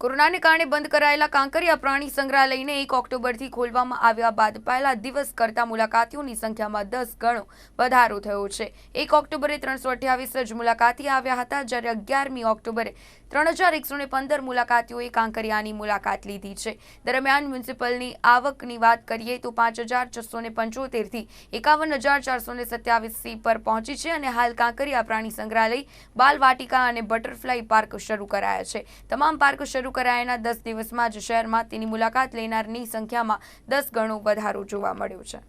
કોરોનાને કારણે બંધ કરાયેલા કાંકરિયા પ્રાણી સંગ્રહાલયને એક ઓક્ટોબરથી ખોલવામાં આવ્યા બાદ પહેલા દિવસ કરતા મુલાકાતીઓની સંખ્યામાં દસ ગણો વધારો થયો છે. એક ઓક્ટોબરે ત્રણસો અઠ્યાવીસ જ મુલાકાતી આવ્યા હતા, જ્યારે અગિયારમી ઓક્ટોબરે ત્રણ હજાર એકસો ને પંદર મુલાકાતીઓએ કાંકરિયાની મુલાકાત લીધી છે. દરમિયાન મ્યુનિસિપલની આવકની વાત કરીએ તો પાંચ હજાર છસો ને પંચોતેરથી એકાવન હજાર ચારસો ને સત્યાવીસ પર પહોંચી છે અને હાલ કાંકરિયા પ્રાણી સંગ્રહાલય બાલ વાટિકા અને બટરફ્લાય પાર્ક શરૂ કરાયા છે. તમામ પાર્ક શરૂ કરાયાના દસ દિવસમાં જ શહેરમાં તેની મુલાકાત લેનારની સંખ્યામાં દસ ગણો વધારો જોવા મળ્યો છે.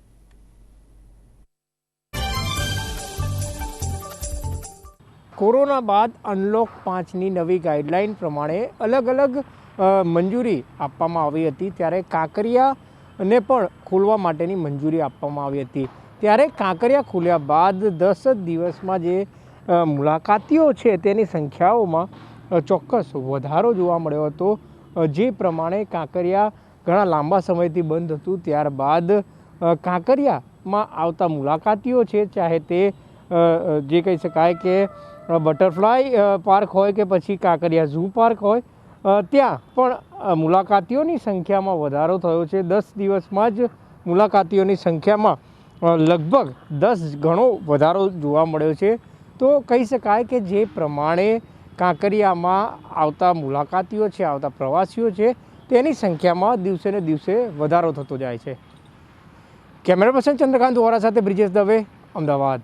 કોરોના બાદ અનલોક પાંચની નવી ગાઈડલાઇન પ્રમાણે અલગ અલગ મંજૂરી આપવામાં આવી હતી. ત્યારે કાંકરિયાને પણ ખોલવા માટેની મંજૂરી આપવામાં આવી હતી. ત્યારે કાંકરિયા ખોલ્યા બાદ દસ દિવસમાં જે મુલાકાતીઓ છે તેની સંખ્યાઓમાં ચોક્કસ વધારો જોવા મળ્યો હતો. જે પ્રમાણે કાંકરિયા ઘણા લાંબા સમયથી બંધ હતું. ત્યારબાદ કાંકરિયામાં આવતા મુલાકાતીઓ છે, ચાહે તે જે કહી શકાય કે બટરફ્લાય પાર્ક હોય કે પછી કાંકરિયા ઝૂ પાર્ક હોય ત્યાં પણ મુલાકાતીઓની સંખ્યામાં વધારો થયો છે. દસ દિવસમાં જ મુલાકાતીઓની સંખ્યામાં લગભગ દસ ગણો વધારો જોવા મળ્યો છે. તો કહી શકાય કે જે પ્રમાણે કાંકરિયામાં આવતા મુલાકાતીઓ છે, આવતા પ્રવાસીઓ છે, તેની સંખ્યામાં દિવસે ને દિવસે વધારો થતો જાય છે. કેમેરા પર્સન ચંદ્રકાંત વોરા સાથે બ્રિજેશ દવે, અમદાવાદ.